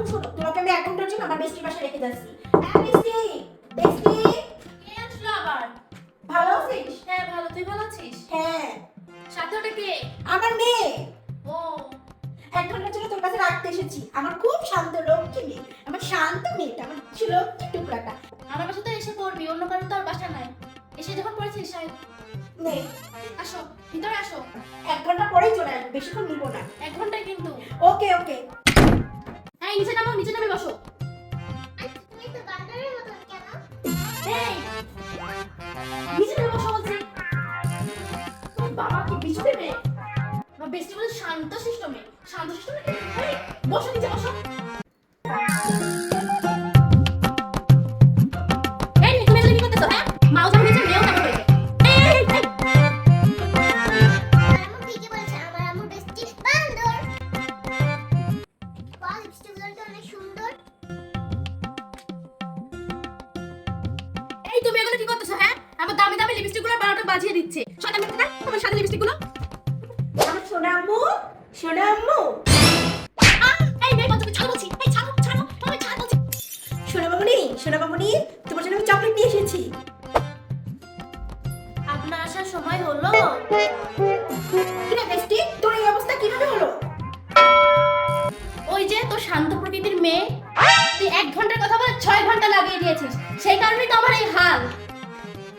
আপু শোনো তোমাকে আমি এক ঘণ্টার জন্য আমার বেস্টির বাসায় রেখে যাচ্ছি। হ্যাঁ বেস্টি বেস্টি। কে আসলো আবার? ভালো আছিস? হ্যাঁ ভালো। তুই ভালো আছিস? হ্যাঁ। সাথে ওটা কে? আমার মেয়ে। ও। এক ঘণ্টার জন্য তোর কাছে রাখতে এসেছি। আমার খুব শান্ত লক্ষ্মী মেয়ে। আমার শান্ত মেয়েটা আমার ছিল লক্ষ্মী টুকরাটা। আমার বাসা তো এসে পড়বি অন্য কারও তো আর বাসা নাই। এসে যখন পড়েছিস সাহেব? মেয়ে আসো ভিতরে আসো। এক ঘণ্টা পরেই চলে আসবে বেশিক্ষণ নিবো না। এক ঘন্টায় কিন্তু। ওকে ওকে। হ্যাঁ নিচে নামো, নিচে নামে বসো। এই শান্ত শিষ্ট মেয়ে? শান্ত শিষ্ট মেয়ে। বসো, নিচে বসো। তুমি এগুলো কি করতেছো হ্যাঁ? আমার দামি দামি লিপস্টিকগুলো বারোটা বাজিয়ে দিচ্ছে। সাদা না? তোমার সাদা লিপস্টিকগুলো? আমার সোনা আম্মু সোনা আম্মু এই মেয়ে ছাড়ো বলছি, এই ছাড়ো ছাড়ো ছাড়ো বলছি। সোনা সোনা তোমার জন্য আমি চকলেট নিয়ে এসেছি। আপনার আসার সময় হলো। কিরে তোর এই অবস্থা কীভাবে হলো? ওই যে তোর শান্ত প্রকৃতির মেয়ে, তুই এক ঘণ্টার কথা ছয় ঘণ্টা লাগিয়ে দিয়েছিস। সেই কারণেই তো আমার এই হাল।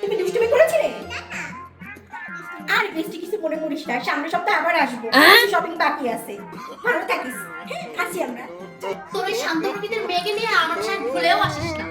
তুমি দুষ্টুমি করেছিলে? আর বেশি কিছু মনে করিস না সামনের সপ্তাহে আবার আসব। শপিং বাকি আছে। ভালো থাকিস। হ্যাঁ আসি আমরা। তোর শান্ত প্রকৃতির মেয়েকে নিয়ে আমার সাথে ভুলেও আসিস না।